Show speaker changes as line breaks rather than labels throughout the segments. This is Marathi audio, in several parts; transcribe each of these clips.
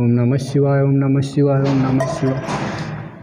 ओम नमः शिवाय ओम नमः शिवाय ओम नमः शिवाय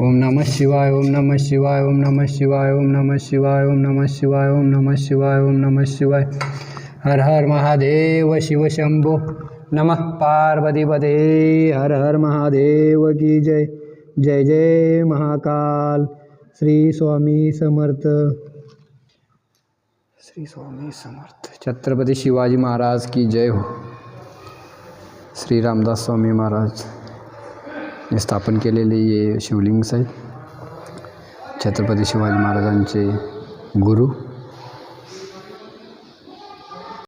ओम नमः शिवाय ओम नमः शिवाय ओम नमः शिवाय ओम नमः शिवाय ओम नमः शिवाय ओम नमः शिवाय ओम नमः शिवाय हर हर महादेव शिव शंभो नमः पार्वतीपदे हर हर महादेव की जय जय जय महाकाल श्री स्वामी समर्थ श्री स्वामी समर्थ छत्रपती शिवाजी महाराज की जय हो श्री रामदास स्वामी महाराज ने स्थापन केलेले हे शिवलिंग्स आहेत छत्रपती शिवाजी महाराजांचे गुरु.